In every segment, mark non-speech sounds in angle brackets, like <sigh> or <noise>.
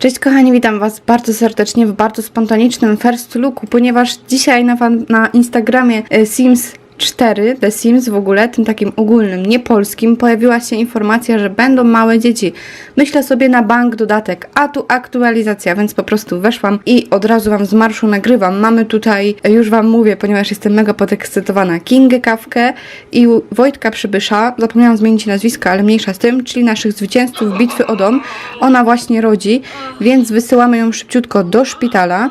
Cześć kochani, witam Was bardzo serdecznie w bardzo spontanicznym first looku, ponieważ dzisiaj na, na Instagramie e, Sims 4, The Sims w ogóle, tym takim ogólnym, nie polskim, pojawiła się informacja, że będą małe dzieci. Myślę sobie na bank dodatek, a tu aktualizacja, więc po prostu weszłam i od razu Wam z marszu nagrywam. Mamy tutaj, już Wam mówię, ponieważ jestem mega podekscytowana, Kingę Kawkę i Wojtka Przybysza. Zapomniałam zmienić nazwiska, ale mniejsza z tym, czyli naszych zwycięzców bitwy o dom. Ona właśnie rodzi, więc wysyłamy ją szybciutko do szpitala.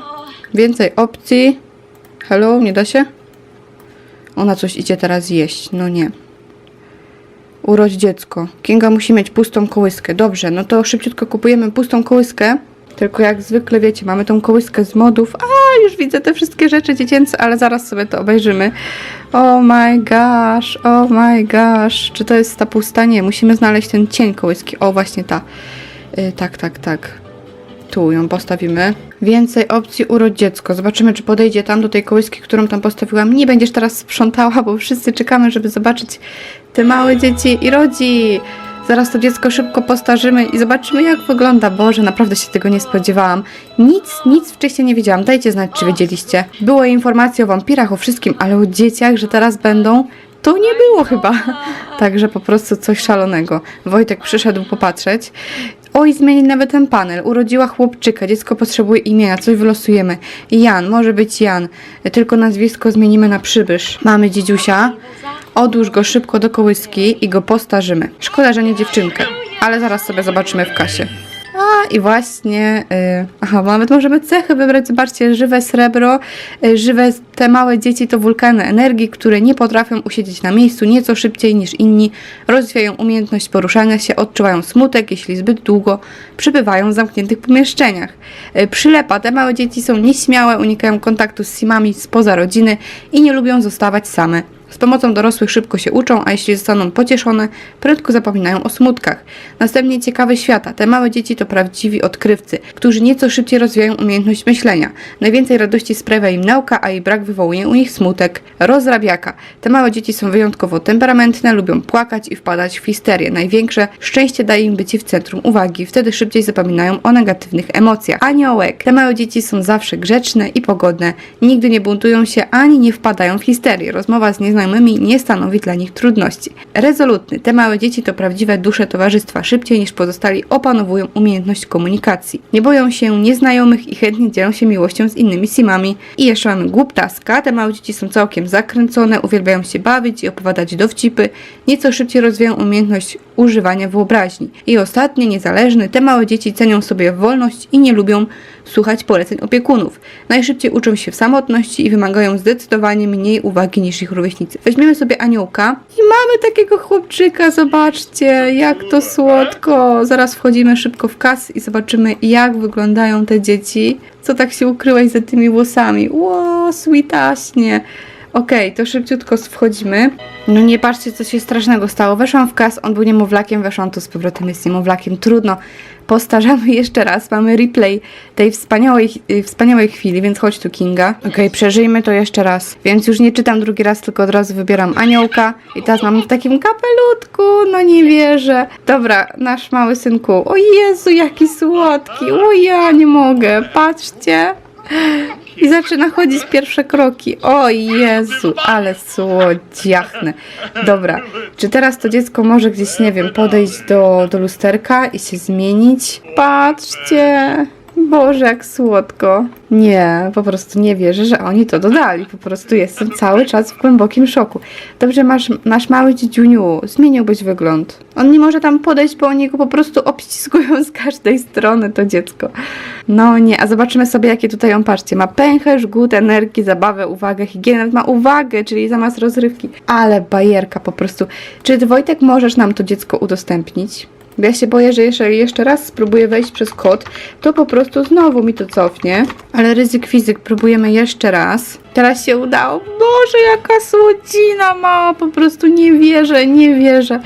Więcej opcji. Hello, nie da się? Ona coś idzie teraz jeść. No nie. Urodź dziecko. Kinga musi mieć pustą kołyskę. Dobrze, no to szybciutko kupujemy pustą kołyskę. Tylko jak zwykle wiecie, mamy tą kołyskę z modów. A, już widzę te wszystkie rzeczy dziecięce, ale zaraz sobie to obejrzymy. Oh my gosh, oh my gosh. Czy to jest ta pusta? Nie, musimy znaleźć ten cień kołyski. O, właśnie ta. Y, tak, tak, tak. Tu ją postawimy. Więcej opcji urodź dziecko. Zobaczymy, czy podejdzie tam do tej kołyski, którą tam postawiłam. Nie będziesz teraz sprzątała, bo wszyscy czekamy, żeby zobaczyć te małe dzieci i rodzi. Zaraz to dziecko szybko postarzymy i zobaczymy, jak wygląda. Boże, naprawdę się tego nie spodziewałam. Nic, nic wcześniej nie wiedziałam. Dajcie znać, czy wiedzieliście. Było informacje o wampirach, o wszystkim, ale o dzieciach, że teraz będą, to nie było chyba. <laughs> Także po prostu coś szalonego. Wojtek przyszedł popatrzeć. Oj, zmieni nawet ten panel. Urodziła chłopczyka, dziecko potrzebuje imienia, coś wylosujemy. Jan, może być Jan, tylko nazwisko zmienimy na przybysz. Mamy dziedziusia, odłóż go szybko do kołyski i go postarzymy. Szkoda, że nie dziewczynkę, ale zaraz sobie zobaczymy w kasie. A i właśnie, y, aha, nawet możemy cechy wybrać, zobaczcie, żywe srebro, y, żywe te małe dzieci to wulkany energii, które nie potrafią usiedzieć na miejscu nieco szybciej niż inni, rozwijają umiejętność poruszania się, odczuwają smutek, jeśli zbyt długo przebywają w zamkniętych pomieszczeniach. Y, przylepa, te małe dzieci są nieśmiałe, unikają kontaktu z simami spoza rodziny i nie lubią zostawać same. Z pomocą dorosłych szybko się uczą, a jeśli zostaną pocieszone, prędko zapominają o smutkach. Następnie ciekawe świata. Te małe dzieci to prawdziwi odkrywcy, którzy nieco szybciej rozwijają umiejętność myślenia. Najwięcej radości sprawia im nauka, a jej brak wywołuje u nich smutek. Rozrabiaka. Te małe dzieci są wyjątkowo temperamentne, lubią płakać i wpadać w histerię. Największe szczęście daje im bycie w centrum uwagi. Wtedy szybciej zapominają o negatywnych emocjach. Aniołek. Te małe dzieci są zawsze grzeczne i pogodne. Nigdy nie buntują się ani nie wpadają w histerię. Rozmowa z nieznajomymi nie stanowi dla nich trudności. Rezolutny. Te małe dzieci to prawdziwe dusze towarzystwa. Szybciej niż pozostali opanowują umiejętność komunikacji. Nie boją się nieznajomych i chętnie dzielą się miłością z innymi simami. I jeszcze mamy głuptaska. Te małe dzieci są całkiem zakręcone, uwielbiają się bawić i opowiadać dowcipy. Nieco szybciej rozwijają umiejętność używania wyobraźni. I ostatnie, niezależny. Te małe dzieci cenią sobie wolność i nie lubią słuchać poleceń opiekunów. Najszybciej uczą się w samotności i wymagają zdecydowanie mniej uwagi niż ich rówieśnicy. Weźmiemy sobie aniołka i mamy takiego chłopczyka, zobaczcie, jak to słodko. Zaraz wchodzimy szybko w kas i zobaczymy, jak wyglądają te dzieci. Co tak się ukryłeś za tymi włosami? Ło, sweetaśnie. Okej, to szybciutko wchodzimy. No nie patrzcie, co się strasznego stało. Weszłam w kas, on był niemowlakiem, weszłam tu z powrotem, jest niemowlakiem. Trudno. Postarzamy <laughs> jeszcze raz. Mamy replay tej wspaniałej, y, wspaniałej chwili, więc chodź tu, Kinga. Okej, przeżyjmy to jeszcze raz. Więc już nie czytam drugi raz, tylko od razu wybieram aniołka. I teraz mamy w takim kapelutku. No nie wierzę. Dobra, nasz mały synku. O Jezu, jaki słodki. O ja nie mogę. Patrzcie. I zaczyna chodzić pierwsze kroki. O Jezu, ale słodziachne. Dobra, czy teraz to dziecko może gdzieś, nie wiem, podejść do, do lusterka i się zmienić? Patrzcie. Boże, jak słodko. Nie, po prostu nie wierzę, że oni to dodali. Po prostu jestem cały czas w głębokim szoku. Dobrze, masz, nasz mały dzidziuniu, zmieniłbyś wygląd. On nie może tam podejść, bo oni go po prostu obciskują z każdej strony, to dziecko. No nie, a zobaczymy sobie, jakie tutaj on, patrzcie, ma pęcherz, głód, energii, zabawę, uwagę, higienę, ma uwagę, czyli zamiast rozrywki. Ale bajerka po prostu. Czy Wojtek, możesz nam to dziecko udostępnić? Bo ja się boję, że jeszcze, jeszcze raz spróbuję wejść przez kod, to po prostu znowu mi to cofnie. Ale ryzyk fizyk, próbujemy jeszcze raz. Teraz się udało. Boże, jaka słodzina mała, po prostu nie wierzę, nie wierzę.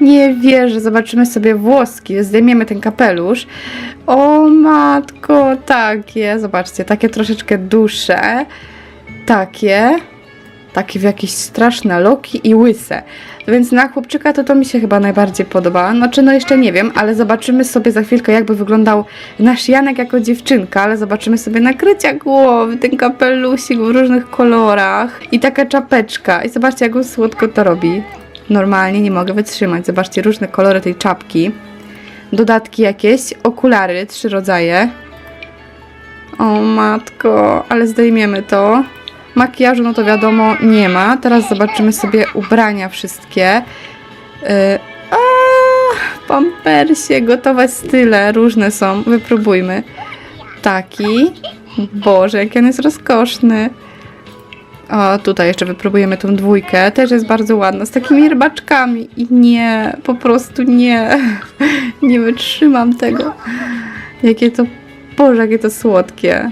Nie wierzę. Zobaczymy sobie włoski, zdejmiemy ten kapelusz. O matko, takie, zobaczcie, takie troszeczkę dusze. Takie. Takie w jakieś straszne loki i łyse. Więc na chłopczyka to to mi się chyba najbardziej podoba. Znaczy, no jeszcze nie wiem, ale zobaczymy sobie za chwilkę, jakby wyglądał nasz Janek jako dziewczynka, ale zobaczymy sobie nakrycia głowy, ten kapelusik w różnych kolorach i taka czapeczka. I zobaczcie, jak on słodko to robi. Normalnie nie mogę wytrzymać. Zobaczcie, różne kolory tej czapki. Dodatki jakieś, okulary, trzy rodzaje. O matko, ale zdejmiemy to. Makijażu, no to wiadomo, nie ma. Teraz zobaczymy sobie ubrania wszystkie. Yy, a, pampersie, gotowe style, różne są. Wypróbujmy. Taki. Boże, jaki on jest rozkoszny. O, tutaj jeszcze wypróbujemy tą dwójkę. Też jest bardzo ładna, z takimi rybaczkami. I nie, po prostu nie. <laughs> Nie wytrzymam tego. Jakie to, Boże, jakie to słodkie.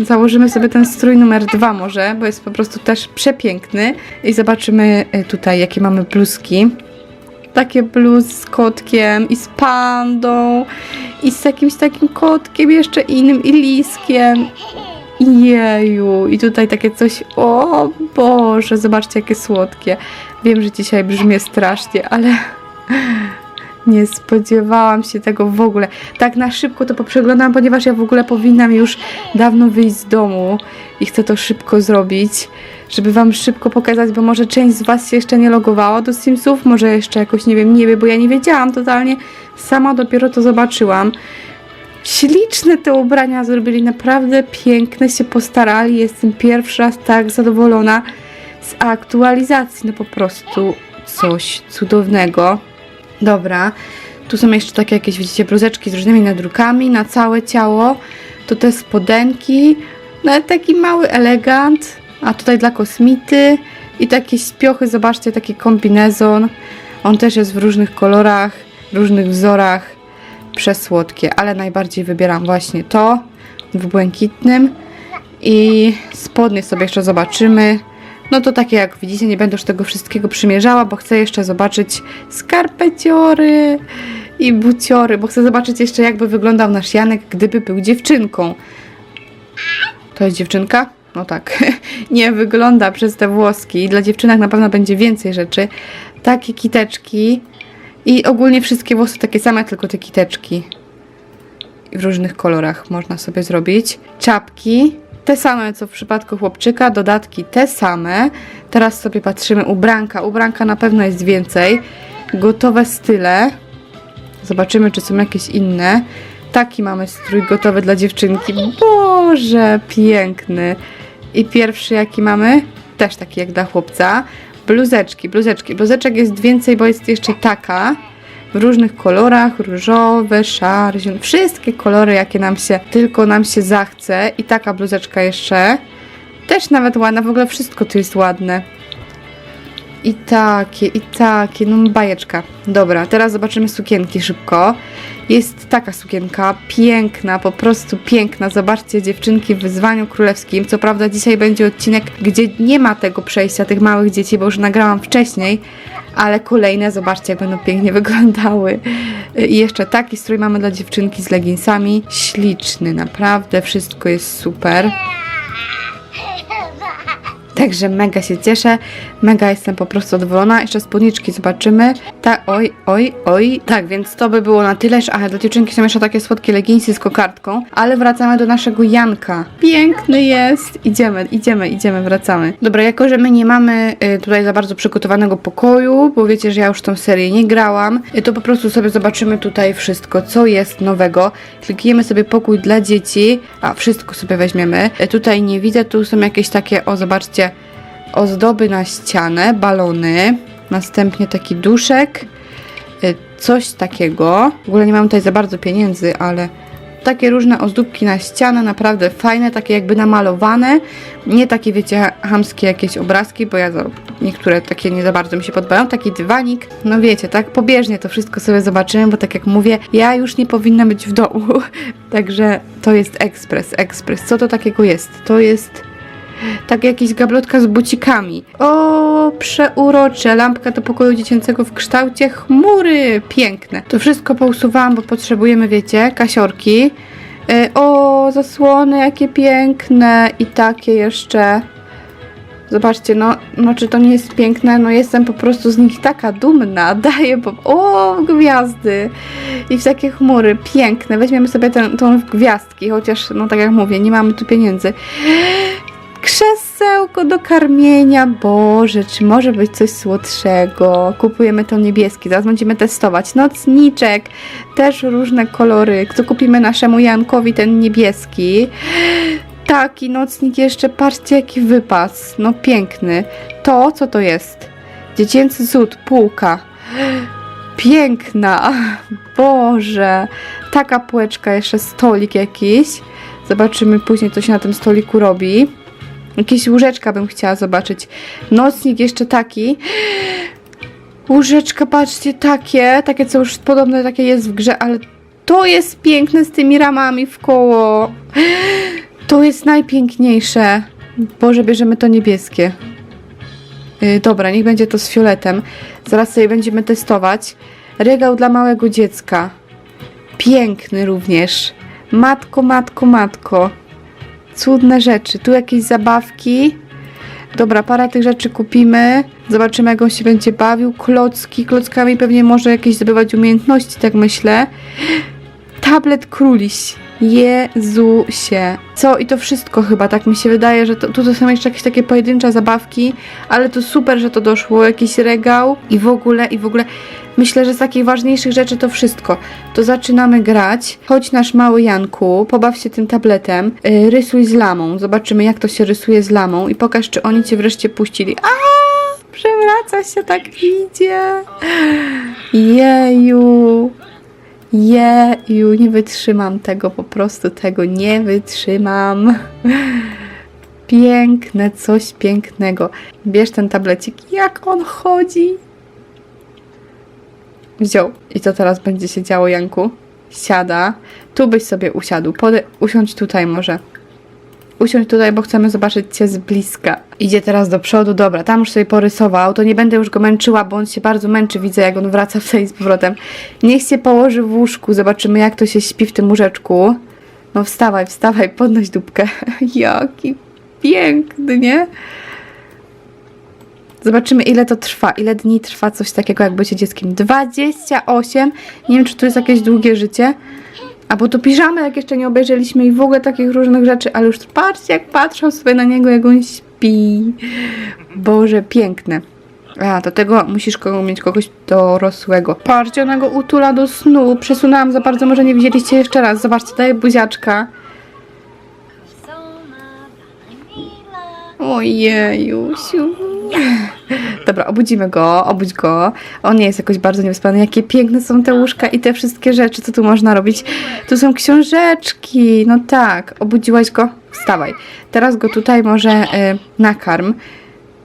Założymy sobie ten strój numer dwa może, bo jest po prostu też przepiękny. I zobaczymy y, tutaj, jakie mamy bluzki. Takie bluz z kotkiem i z pandą i z jakimś takim kotkiem jeszcze innym i liskiem. Jeju, i tutaj takie coś, o Boże, zobaczcie jakie słodkie. Wiem, że dzisiaj brzmię strasznie, ale <laughs> nie spodziewałam się tego w ogóle. Tak na szybko to poprzeglądam, ponieważ ja w ogóle powinnam już dawno wyjść z domu i chcę to szybko zrobić, żeby wam szybko pokazać, bo może część z was się jeszcze nie logowała do Simsów, może jeszcze jakoś, nie wiem, nie wiem, bo ja nie wiedziałam totalnie, sama dopiero to zobaczyłam. Śliczne te ubrania zrobili, naprawdę piękne, się postarali. Jestem pierwszy raz tak zadowolona z aktualizacji. No po prostu coś cudownego. Dobra, tu są jeszcze takie jakieś, widzicie, bluzeczki z różnymi nadrukami na całe ciało. To te spodenki, nawet taki mały elegant, a tutaj dla kosmity i takie śpiochy, zobaczcie, taki kombinezon. On też jest w różnych kolorach, różnych wzorach przesłodkie, ale najbardziej wybieram właśnie to w błękitnym i spodnie sobie jeszcze zobaczymy. No to takie jak widzicie, nie będę już tego wszystkiego przymierzała, bo chcę jeszcze zobaczyć skarpeciory i buciory, bo chcę zobaczyć jeszcze jakby wyglądał nasz Janek, gdyby był dziewczynką. To jest dziewczynka? No tak. <laughs> nie wygląda przez te włoski. Dla dziewczynek na pewno będzie więcej rzeczy. Takie kiteczki. I ogólnie wszystkie włosy takie same, tylko te kiteczki. W różnych kolorach można sobie zrobić. Czapki. Te same co w przypadku chłopczyka, dodatki te same. Teraz sobie patrzymy ubranka. Ubranka na pewno jest więcej. Gotowe style. Zobaczymy, czy są jakieś inne. Taki mamy strój gotowy dla dziewczynki. Boże, piękny. I pierwszy jaki mamy? Też taki jak dla chłopca. Bluzeczki, bluzeczki. Bluzeczek jest więcej, bo jest jeszcze taka. W różnych kolorach, różowe, szary, zielony. Wszystkie kolory, jakie nam się, tylko nam się zachce. I taka bluzeczka jeszcze. Też nawet ładna, w ogóle wszystko tu jest ładne. I takie, i takie, no bajeczka. Dobra, teraz zobaczymy sukienki szybko. Jest taka sukienka, piękna, po prostu piękna. Zobaczcie, dziewczynki w wyzwaniu królewskim. Co prawda dzisiaj będzie odcinek, gdzie nie ma tego przejścia tych małych dzieci, bo już nagrałam wcześniej, ale kolejne, zobaczcie, jak będą pięknie wyglądały. I jeszcze taki strój mamy dla dziewczynki z leginsami. Śliczny, naprawdę, wszystko jest super. Także mega się cieszę, mega jestem po prostu zadowolona. Jeszcze spódniczki zobaczymy. Ta, oj, oj, oj. Tak, więc to by było na tyle. Ale dla dziewczynki są jeszcze takie słodkie leginsy z kokardką. Ale wracamy do naszego Janka. Piękny jest. Idziemy, idziemy, idziemy, wracamy. Dobra, jako że my nie mamy y, tutaj za bardzo przygotowanego pokoju, bo wiecie, że ja już tą serię nie grałam, y, to po prostu sobie zobaczymy tutaj wszystko, co jest nowego. Klikniemy sobie pokój dla dzieci, a wszystko sobie weźmiemy. Y, tutaj nie widzę, tu są jakieś takie, o zobaczcie, ozdoby na ścianę, balony, następnie taki duszek, y, coś takiego. W ogóle nie mam tutaj za bardzo pieniędzy, ale takie różne ozdóbki na ścianę, naprawdę fajne, takie jakby namalowane. Nie takie, wiecie, hamskie jakieś obrazki, bo ja niektóre takie nie za bardzo mi się podobają. Taki dywanik, no wiecie, tak pobieżnie to wszystko sobie zobaczymy, bo tak jak mówię, ja już nie powinna być w domu. <laughs> Także to jest ekspres, ekspres. Co to takiego jest? To jest tak jakieś gablotka z bucikami. O, przeurocze. Lampka do pokoju dziecięcego w kształcie chmury. Piękne. To wszystko pousuwałam, bo potrzebujemy, wiecie, kasiorki. E, o, zasłony, jakie piękne. I takie jeszcze. Zobaczcie, no, no czy to nie jest piękne? No jestem po prostu z nich taka dumna. <laughs> Daję po... O, gwiazdy! I w takie chmury. Piękne. Weźmiemy sobie ten, tą gwiazdki, chociaż, no tak jak mówię, nie mamy tu pieniędzy. Krzesełko do karmienia. Boże, czy może być coś słodszego? Kupujemy to niebieski. Zaraz będziemy testować. Nocniczek. Też różne kolory. Co kupimy naszemu Jankowi ten niebieski? Taki nocnik jeszcze, patrzcie jaki wypas. No piękny. To, co to jest? Dziecięcy cud, półka. Piękna. Boże. Taka półeczka, jeszcze stolik jakiś. Zobaczymy później, co się na tym stoliku robi. Jakieś łóżeczka bym chciała zobaczyć. Nocnik jeszcze taki. Łóżeczka, patrzcie, takie. Takie, co już podobne takie jest w grze, ale to jest piękne z tymi ramami w koło. To jest najpiękniejsze. Boże, bierzemy to niebieskie. Yy, dobra, niech będzie to z fioletem. Zaraz sobie będziemy testować. Regał dla małego dziecka. Piękny również. Matko, matko, matko. Cudne rzeczy. Tu jakieś zabawki. Dobra, parę tych rzeczy kupimy. Zobaczymy, jak on się będzie bawił. Klocki. Klockami pewnie może jakieś zdobywać umiejętności, tak myślę. Tablet króliś. Jezusie. Co? I to wszystko chyba, tak mi się wydaje, że to, tu to są jeszcze jakieś takie pojedyncze zabawki, ale to super, że to doszło, jakiś regał i w ogóle, i w ogóle myślę, że z takich ważniejszych rzeczy to wszystko. To zaczynamy grać. Chodź nasz mały Janku, pobaw się tym tabletem, yy, rysuj z lamą, zobaczymy jak to się rysuje z lamą i pokaż, czy oni cię wreszcie puścili. A! Przewraca się, tak idzie. Jeju. Jeju, nie wytrzymam tego, po prostu tego nie wytrzymam. Piękne, coś pięknego. Bierz ten tablecik, jak on chodzi. Wziął. I co teraz będzie się działo, Janku? Siada. Tu byś sobie usiadł. Pode- usiądź tutaj może. Usiądź tutaj, bo chcemy zobaczyć Cię z bliska. Idzie teraz do przodu, dobra, tam już sobie porysował, to nie będę już go męczyła, bo on się bardzo męczy, widzę jak on wraca tutaj z powrotem. Niech się położy w łóżku, zobaczymy jak to się śpi w tym łóżeczku. No wstawaj, wstawaj, podnoś dupkę. <laughs> Jaki piękny, nie? Zobaczymy ile to trwa, ile dni trwa coś takiego jak bycie dzieckiem. 28, nie wiem czy to jest jakieś długie życie. A bo to piżamy, jak jeszcze nie obejrzeliśmy i w ogóle takich różnych rzeczy, ale już patrzcie, jak patrzą sobie na niego, jak on śpi. Boże, piękne. A, do tego musisz kogo, mieć kogoś dorosłego. Patrzcie, ona go utula do snu. Przesunęłam za bardzo, może nie widzieliście jeszcze raz. Zobaczcie, daje buziaczka. Ojejusiu. Dobra, obudzimy go, obudź go. On nie jest jakoś bardzo niewyspany. Jakie piękne są te łóżka i te wszystkie rzeczy, co tu można robić. Tu są książeczki. No tak, obudziłaś go? Wstawaj. Teraz go tutaj może y, nakarm.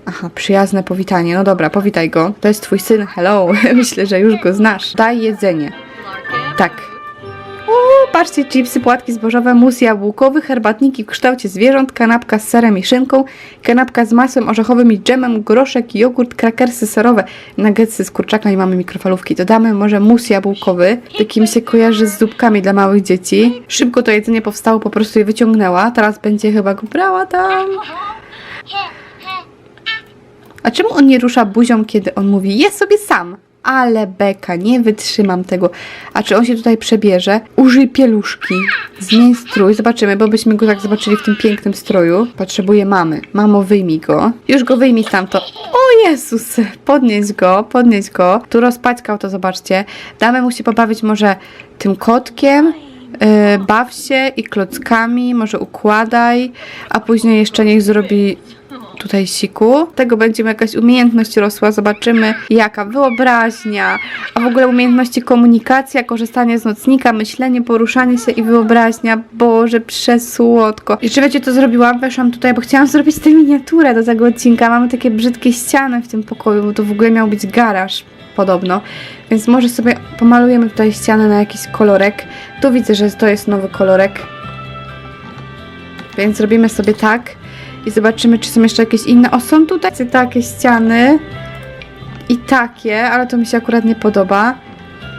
Aha, przyjazne powitanie. No dobra, powitaj go. To jest twój syn, hello. <laughs> Myślę, że już go znasz. Daj jedzenie. Tak. Uuu, patrzcie, chipsy, płatki zbożowe, mus jabłkowy, herbatniki w kształcie zwierząt, kanapka z serem i szynką, kanapka z masłem orzechowym i dżemem, groszek, jogurt, krakersy serowe, nuggetsy z kurczaka i mamy mikrofalówki. Dodamy może mus jabłkowy, taki mi się kojarzy z zupkami dla małych dzieci. Szybko to jedzenie powstało, po prostu je wyciągnęła, teraz będzie chyba go brała tam. A czemu on nie rusza buzią, kiedy on mówi, jest sobie sam? Ale beka, nie wytrzymam tego. A czy on się tutaj przebierze? Użyj pieluszki. Zmień strój. Zobaczymy, bo byśmy go tak zobaczyli w tym pięknym stroju. Potrzebuję mamy. Mamo, wyjmij go. Już go wyjmij stamtąd. O Jezus! Podnieś go, podnieś go. Tu rozpaćkał to, zobaczcie. Damy mu się pobawić może tym kotkiem. Yy, baw się i klockami, może układaj, a później jeszcze niech zrobi tutaj siku. Tego będzie jakaś umiejętność rosła, zobaczymy jaka wyobraźnia, a w ogóle umiejętności komunikacja, korzystanie z nocnika, myślenie, poruszanie się i wyobraźnia. Boże, przesłodko. Jeszcze wiecie, co zrobiłam? Weszłam tutaj, bo chciałam <laughs> zrobić tę miniaturę do tego odcinka. Mamy takie brzydkie ściany w tym pokoju, bo to w ogóle miał być garaż podobno. Więc może sobie pomalujemy tutaj ścianę na jakiś kolorek. Tu widzę, że to jest nowy kolorek. Więc robimy sobie tak i zobaczymy, czy są jeszcze jakieś inne. O, są tutaj takie ściany i takie, ale to mi się akurat nie podoba.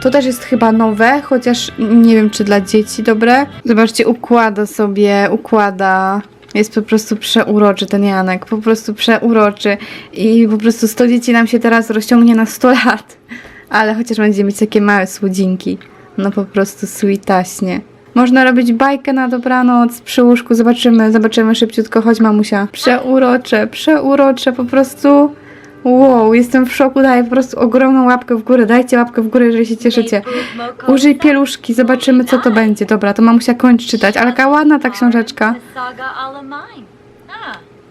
To też jest chyba nowe, chociaż nie wiem, czy dla dzieci dobre. Zobaczcie, układa sobie, układa. Jest po prostu przeuroczy ten Janek, po prostu przeuroczy i po prostu 100 dzieci nam się teraz rozciągnie na 100 lat. Ale chociaż będzie mieć takie małe słodzinki. No po prostu sweetaśnie. Można robić bajkę na dobranoc przy łóżku, zobaczymy, zobaczymy szybciutko, chodź mamusia. Przeurocze, przeurocze, po prostu wow, jestem w szoku, daję po prostu ogromną łapkę w górę, dajcie łapkę w górę, jeżeli się cieszycie. Użyj pieluszki, zobaczymy co to będzie. Dobra, to mamusia kończ czytać, ale jaka ładna ta książeczka.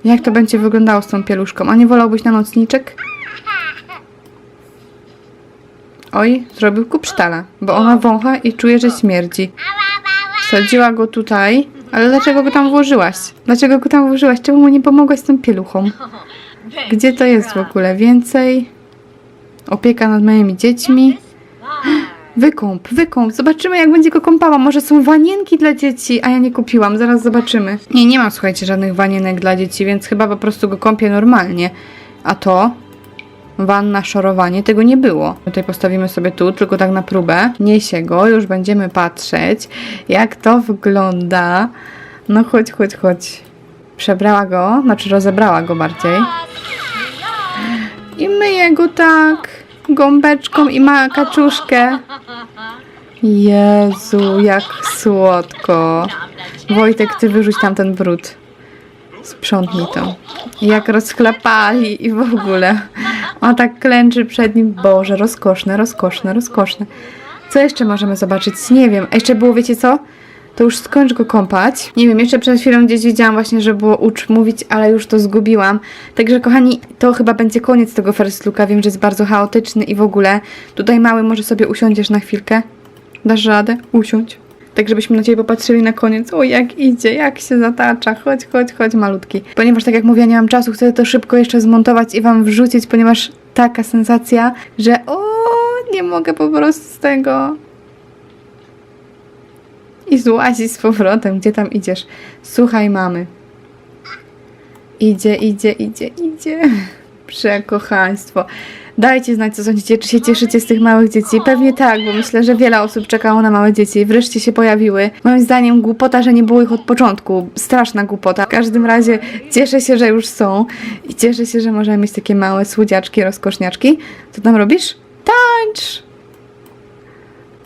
Jak to będzie wyglądało z tą pieluszką? A nie wolałbyś na nocniczek? Oj, zrobił kupsztala, bo ona wącha i czuje, że śmierdzi. Wsadziła go tutaj, ale dlaczego go tam włożyłaś? Dlaczego go tam włożyłaś? Czemu mu nie pomogłaś z tą pieluchą? Gdzie to jest w ogóle? Więcej? Opieka nad moimi dziećmi? Wykąp, wykąp. Zobaczymy, jak będzie go kąpała. Może są wanienki dla dzieci, a ja nie kupiłam. Zaraz zobaczymy. Nie, nie mam, słuchajcie, żadnych wanienek dla dzieci, więc chyba po prostu go kąpię normalnie. A to? Wanna, szorowanie, tego nie było. Tutaj postawimy sobie tu, tylko tak na próbę. Niesie go, już będziemy patrzeć, jak to wygląda. No chodź, chodź, chodź. Przebrała go, znaczy rozebrała go bardziej. I myję go tak gąbeczką i ma kaczuszkę. Jezu, jak słodko. Wojtek, ty wyrzuć tam ten brud. Sprzątnij to. Jak rozchlapali i w ogóle. On tak klęczy przed nim. Boże, rozkoszne, rozkoszne, rozkoszne. Co jeszcze możemy zobaczyć? Nie wiem. A jeszcze było, wiecie co? To już skończ go kąpać. Nie wiem, jeszcze przed chwilą gdzieś widziałam właśnie, że było ucz mówić, ale już to zgubiłam. Także kochani, to chyba będzie koniec tego first looka. Wiem, że jest bardzo chaotyczny i w ogóle. Tutaj mały, może sobie usiądziesz na chwilkę? Dasz radę? Usiądź. Tak, żebyśmy na Ciebie popatrzyli na koniec. O, jak idzie, jak się zatacza. Chodź, chodź, chodź, malutki. Ponieważ, tak jak mówię, nie mam czasu, chcę to szybko jeszcze zmontować i Wam wrzucić, ponieważ taka sensacja, że o, nie mogę po prostu z tego. I złazi z powrotem. Gdzie tam idziesz? Słuchaj, mamy. Idzie, idzie, idzie, idzie. Przekochaństwo. Dajcie znać, co sądzicie, czy się cieszycie z tych małych dzieci. Pewnie tak, bo myślę, że wiele osób czekało na małe dzieci wreszcie się pojawiły. Moim zdaniem głupota, że nie było ich od początku. Straszna głupota. W każdym razie cieszę się, że już są i cieszę się, że możemy mieć takie małe słodziaczki, rozkoszniaczki. Co tam robisz? Tańcz!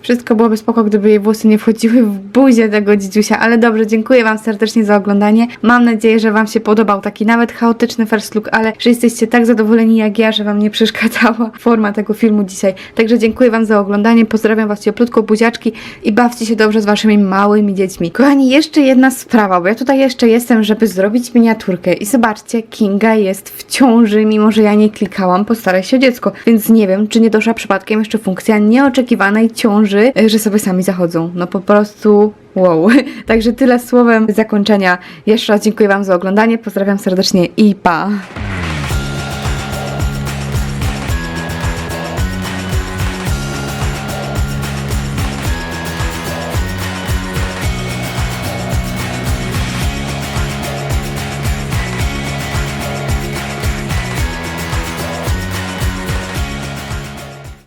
Wszystko byłoby spoko, gdyby jej włosy nie wchodziły w buzię tego dzidziusia, ale dobrze, dziękuję Wam serdecznie za oglądanie. Mam nadzieję, że Wam się podobał taki nawet chaotyczny first look, ale że jesteście tak zadowoleni jak ja, że Wam nie przeszkadzała <laughs> forma tego filmu dzisiaj. Także dziękuję Wam za oglądanie, pozdrawiam Was cieplutko, buziaczki i bawcie się dobrze z Waszymi małymi dziećmi. Kochani, jeszcze jedna sprawa, bo ja tutaj jeszcze jestem, żeby zrobić miniaturkę i zobaczcie, Kinga jest w ciąży, mimo że ja nie klikałam, postaraj się o dziecko, więc nie wiem, czy nie doszła przypadkiem jeszcze funkcja nieoczekiwanej ciąży, y, że sobie sami zachodzą. No po prostu wow. <laughs> Także tyle słowem zakończenia. Jeszcze raz dziękuję Wam za oglądanie, pozdrawiam serdecznie i pa!